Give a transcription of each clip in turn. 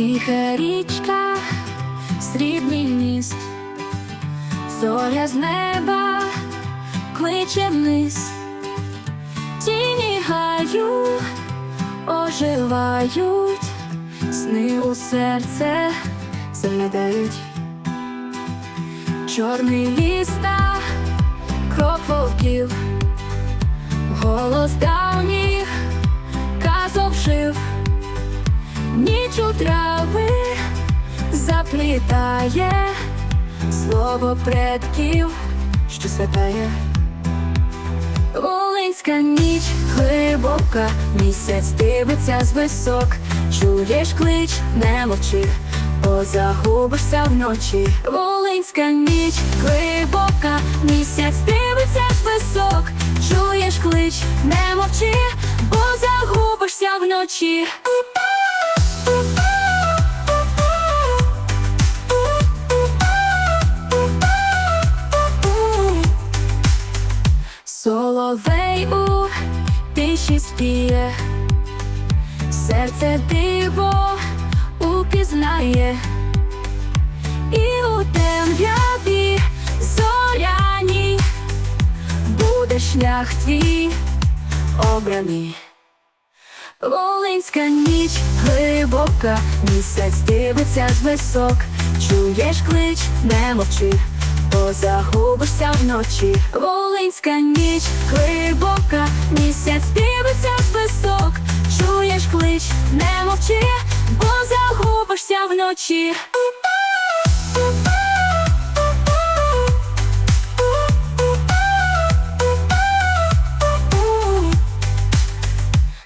Тиха річка, срібний міст, зоря з неба кличе вниз, тіні гаю оживають, сни у серце заглядають, чорний ліс та вовків, голос давніх Ніч трави заплітає слово предків, що святає. Волинська ніч глибока, місяць дивиться з висок, чуєш клич, не мовчи, бо загубишся вночі. Волинська ніч глибока, місяць дивиться з висок, чуєш клич, не мовчи, бо загубишся вночі. Соловей у тиші спіє, серце диво упізнає, і у темряві зоряні буде шлях твій обраний. Волинська ніч глибока, місяць дивиться з висок, чуєш клич, не мовчи, бо загубишся вночі. Волинська ніч глибока, місяць дивиться з висок, чуєш клич, не мовчи, бо загубишся вночі.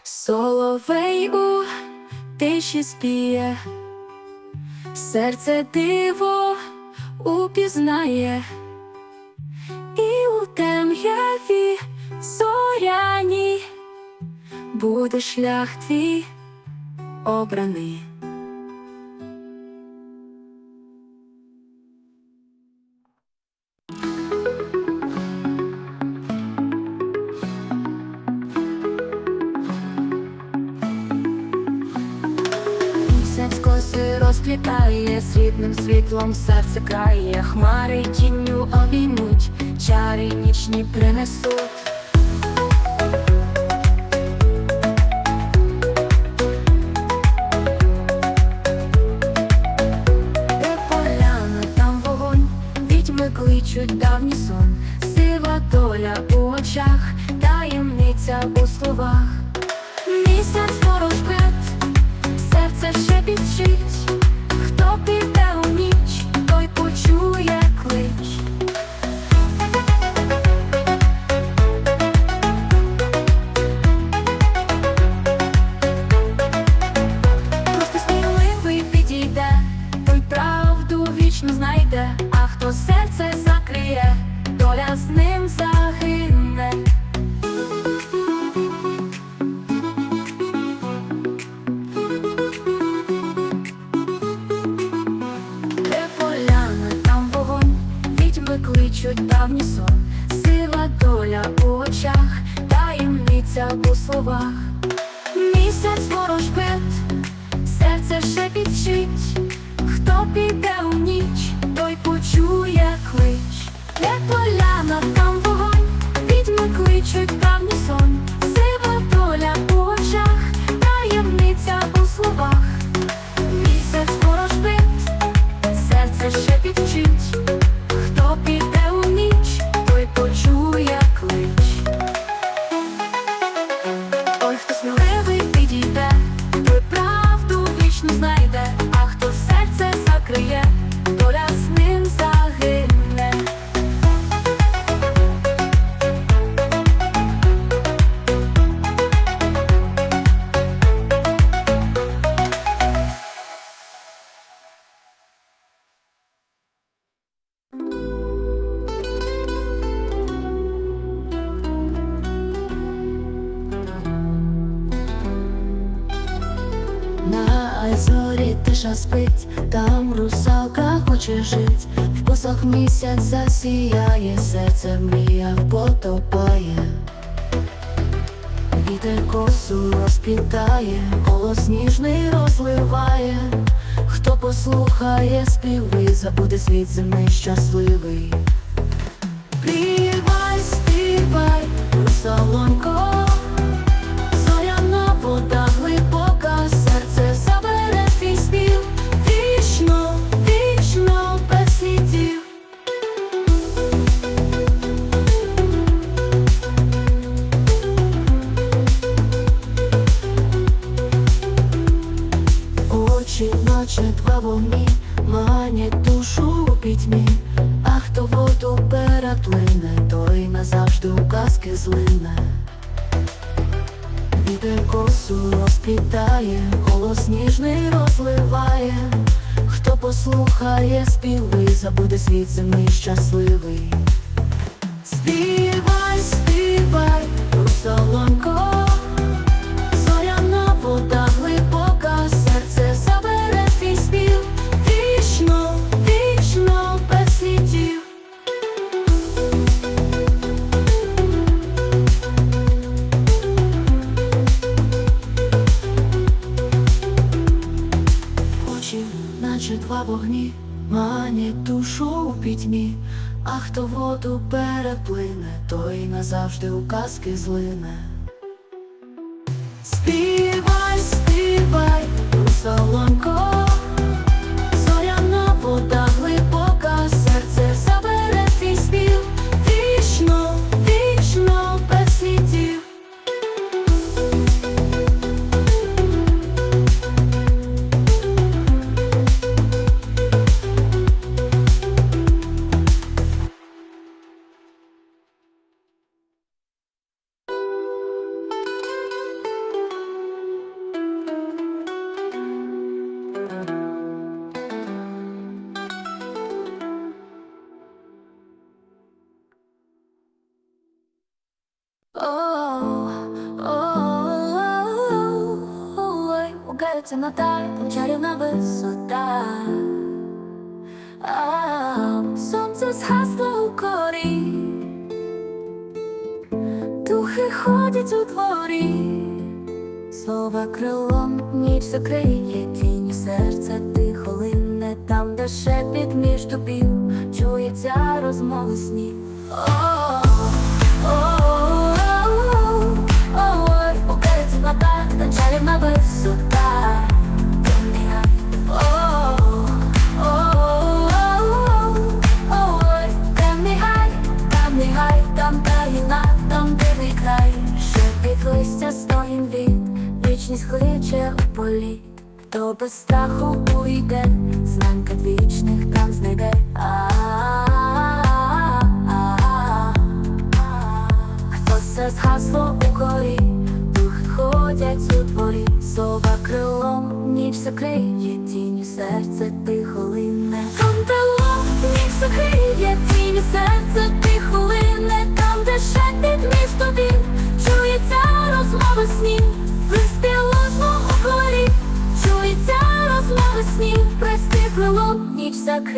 Соловей у тиші спіє, серце диво упізнає, і у темряві зоряні буде шлях твій обраний. Розплітає, срібним світлом серце крає, хмари тінню обіймуть, чари нічні принесуть. Кличуть давній сон, сила доля у очах, таємниця у словах. Місяць ворожбит, серце ще підчить, хто піде у ніч, той почує клич. Де поляна, там вогонь, відьми кличуть тиша спить, там русалка хоче жить, в косах місяць засіяє, серце мрія потопає, вітер косу розплітає, голос ніжний розливає, Хто послухає співи, забуде світ земний щасливий. Співай, співай, солонько, наче два вогні, манять душу у пітьмі, а хто воду переплине, той назавжди у казки злине. Вітер косу розплітає, голос ніжний розливає, хто послухає співи, забуде світ земний щасливий. Співай, назавжди у казки злине. Співай, співай, у зоряна на чарівна висота. Сонце згасло у корі, духи ходять у дворі, слова крилом ніч закриє тінь серце тихо лине там, де шепіт між дубів, чується розмови та чарівна висота. Хто без страху уйде, знань вічних там знайде. Хто все згасло у корі, духи ходять у дворі, слова крилом, ніч закриє тінь серце тихо лине. Там ніч закриє тінь серце тихо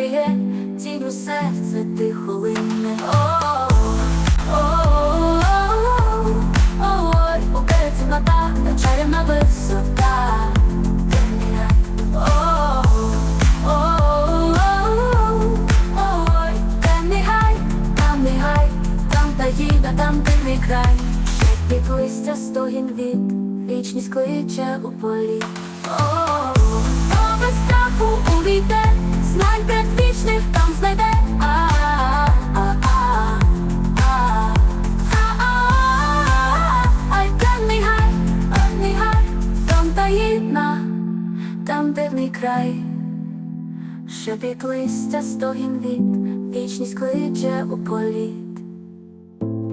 закриє тінь у серце тихо лине. Ой, укриється вода, та чарівна висота. Ой, темний гай, там не гай, там таїда, там дивний край. Шепіт листя стогін від, вічність кличе у полі. О, без страху увійде, предвічних там знайде. Ай, темний гай, темний гай, там таїна, там дивний край, шепіт листя стогін від, вічність кличе у політ.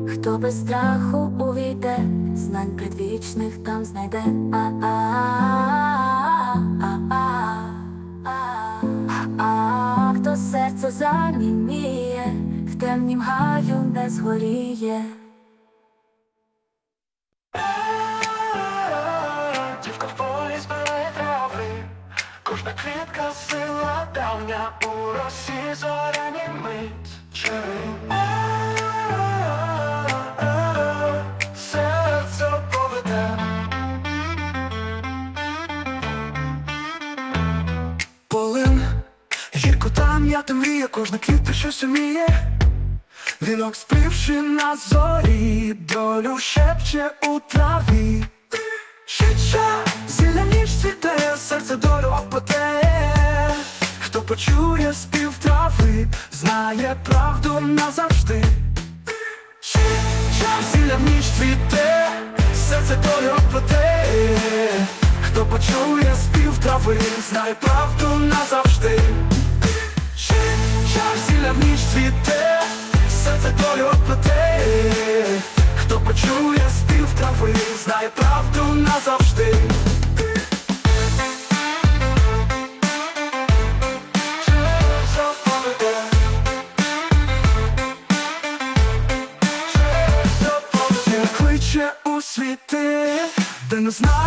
Хто без страху увійде, знань предвічних там знайде. А серце заніміє, в темнім гаю не згоріє. Дівка в полі збирає трави, кожна квітка сила давня у росі зоряні мить. Серце Кожна квітка щось уміє, вінок співши на зорі, долю шепче у траві. Щича, зілля ніж цвіте, серце долю опоте. Хто почує спів трави, знає правду назавжди. Щича, зілля ніж цвіте, серце долю опоте. Хто почує спів трави, знає правду назавжди. В ніж цвіте, серце долю оплете. Хто почує спів трави, знає правду назавжди. Кличе у де не знаєш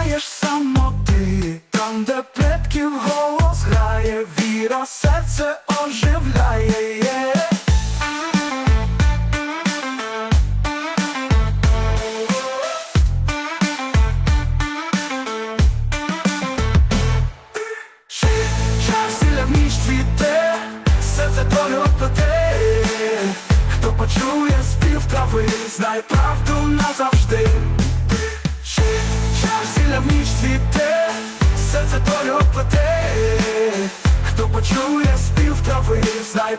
серце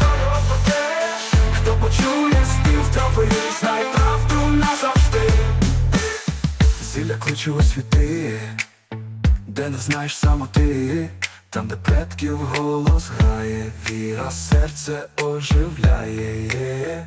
долю оплете. Хто почує спів знає правду назавжди. Зілля кличе світи, де не знаєш самоти, там, де предків голос грає, віра серце оживляє.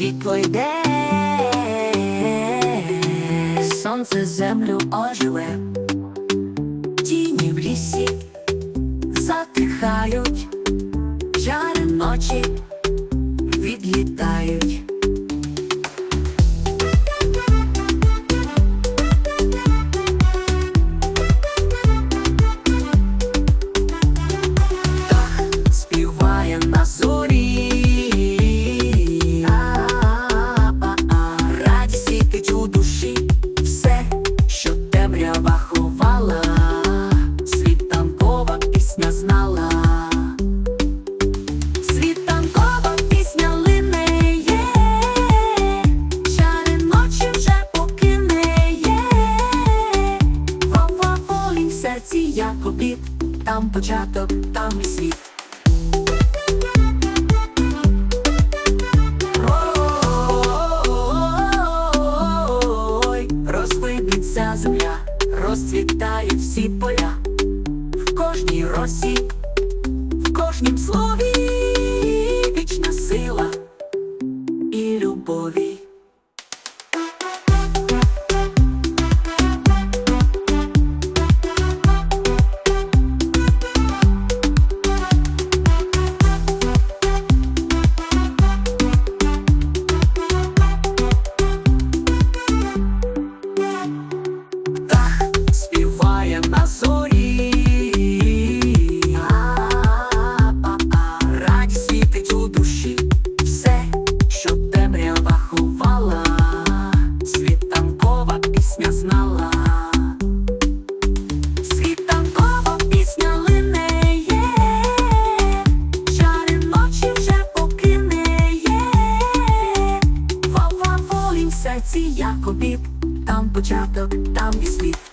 Світло йде, сонце землю оживе, тіні в лісі затихають, жари ночі відлітають. Розцвітають всі поля, в кожній росі, в кожнім слові серці як обід, там початок, там і світ.